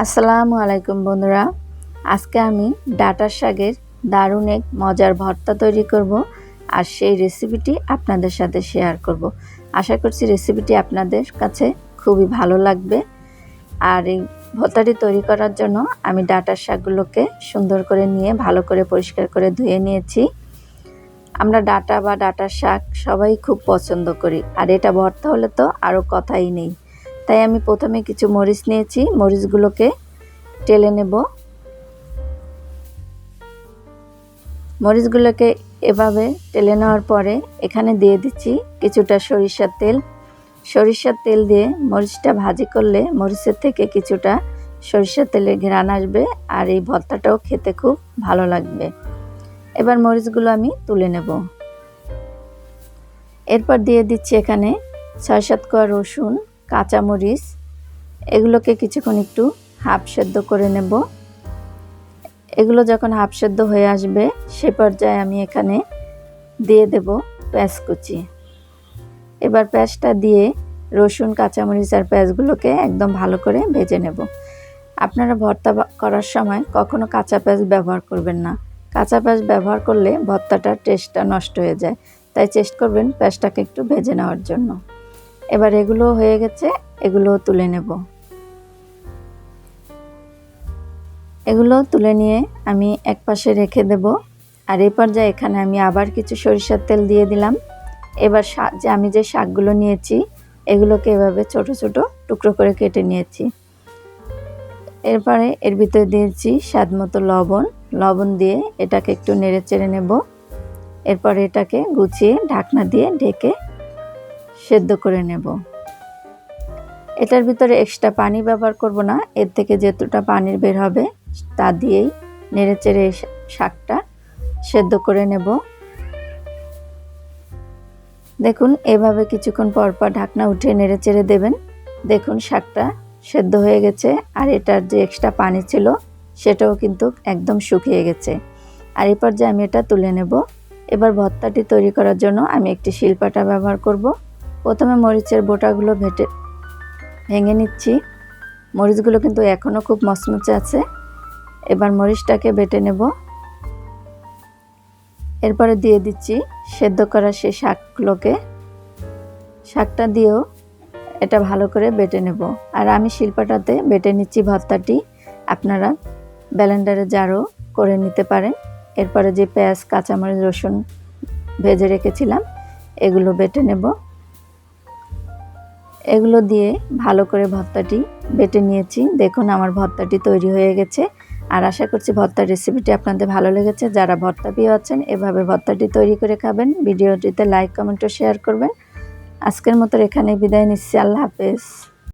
আসসালামু আলাইকুম বন্ধুরা। আজকে আমি ডাটার শাকের দারুণ এক মজার ভর্তা তৈরি করব আর সেই রেসিপিটি আপনাদের সাথে শেয়ার করব। আশা করছি রেসিপিটি আপনাদের কাছে খুবই ভালো লাগবে। আর এই ভর্তাটি তৈরি করার জন্য আমি ডাটার শাকগুলোকে সুন্দর করে নিয়ে ভালো করে পরিষ্কার করে ধুয়ে নিয়েছি। আমরা ডাটা বা ডাটার শাক সবাই খুব পছন্দ করি। আর এটা ভর্তা হলে তো আরও কথাই নেই। তাই আমি প্রথমে কিছু মরিচ নিয়েছি, মরিচগুলোকে টেলে নেব। মরিচগুলোকে এভাবে টেলে নেওয়ার পরে এখানে দিয়ে দিচ্ছি কিছুটা সরিষার তেল। সরিষার তেল দিয়ে মরিচটা ভাজি করলে মরিচের থেকে কিছুটা সরিষার তেলের ঘ্রাণ আসবে আর এই ভর্তাটাও খেতে খুব ভালো লাগবে। এবার মরিচগুলো আমি তুলে নেব। এরপর দিয়ে দিচ্ছি এখানে ছয় সাত কোয়া রসুন কাঁচামরিচ, এগুলোকে কিছুক্ষণ একটু হাফ সেদ্ধ করে নেব। এগুলো যখন হাফ সেদ্ধ হয়ে আসবে, সে পর্যায়ে আমি এখানে দিয়ে দেব পেঁয়াজ কুচি। এবার পেঁয়াজটা দিয়ে রসুন, কাঁচামরিচ আর পেঁয়াজগুলোকে একদম ভালো করে ভেজে নেব। আপনারা ভর্তা করার সময় কখনো কাঁচা পেঁয়াজ ব্যবহার করবেন না। কাঁচা পেঁয়াজ ব্যবহার করলে ভর্তাটার টেস্টটা নষ্ট হয়ে যায়। তাই চেষ্টা করবেন পেঁয়াজটাকে একটু ভেজে নেওয়ার জন্য। এবার এগুলো হয়ে গেছে, এগুলো তুলে নেব। এগুলো তুলে নিয়ে আমি এক পাশে রেখে দেব। আর এই পর্যায়ে এখানে আমি আবার কিছু সরিষার তেল দিয়ে দিলাম। এবার যে আমি যে শাকগুলো নিয়েছি, এগুলোকে এভাবে ছোট ছোট টুকরো করে কেটে নিয়েছি। এরপরে এর ভিতরে দিয়েছি স্বাদ মতো লবণ। লবণ দিয়ে এটাকে একটু নেড়ে চেড়ে নেব। এরপরে এটাকে গুছিয়ে ঢাকনা দিয়ে ঢেকে সেদ্ধ করে নেব। এটার ভিতরে এক্সট্রা পানি ব্যবহার করব না। এর থেকে যেতটা পানির বের হবে, তা দিয়েই নেড়ে চেড়ে শাকটা সেদ্ধ করে নেব। দেখুন, এভাবে কিছুক্ষণ পর পর ঢাকনা উঠে নেড়ে চেড়ে দেবেন। দেখুন, শাকটা সেদ্ধ হয়ে গেছে আর এটার যে এক্সট্রা পানি ছিল, সেটাও কিন্তু একদম শুকিয়ে গেছে। আর এই পর্যায়ে আমি এটা তুলে নেব। এবার ভর্তাটি তৈরি করার জন্য আমি একটি শিলপাটা ব্যবহার করব। প্রথমে মরিচের বোটাগুলো ভেটে ভেঙে নিচ্ছি। মরিচগুলো কিন্তু এখনও খুব মচমচে আছে। এবার মরিচটাকে বেটে নেব। এরপরে দিয়ে দিচ্ছি সেদ্ধ করা সেই শাকগুলোকে। শাকটা দিয়েও এটা ভালো করে বেটে নেব। আর আমি শিল্পাটাতে বেটে নিচ্ছি ভর্তাটি। আপনারা ব্যালেন্ডারে জারও করে নিতে পারেন। এরপরে যে পেঁয়াজ, কাঁচামরিচ, রসুন ভেজে রেখেছিলাম, এগুলো বেটে নেব। এগুলো দিয়ে ভালো করে ভর্তাটি বেটে নিয়েছি। দেখুন আমার ভর্তাটি তৈরি হয়ে গেছে। আর আশা করছি ভর্তার রেসিপিটি আপনাদের ভালো লেগেছে। যারা ভর্তা পেয়ে আছেন, এভাবে ভর্তাটি তৈরি করে খাবেন। ভিডিওটিতে লাইক কমেন্ট ও শেয়ার করবেন। আজকের মতো এখানে বিদায় নিচ্ছি। আল্লাহ হাফেজ।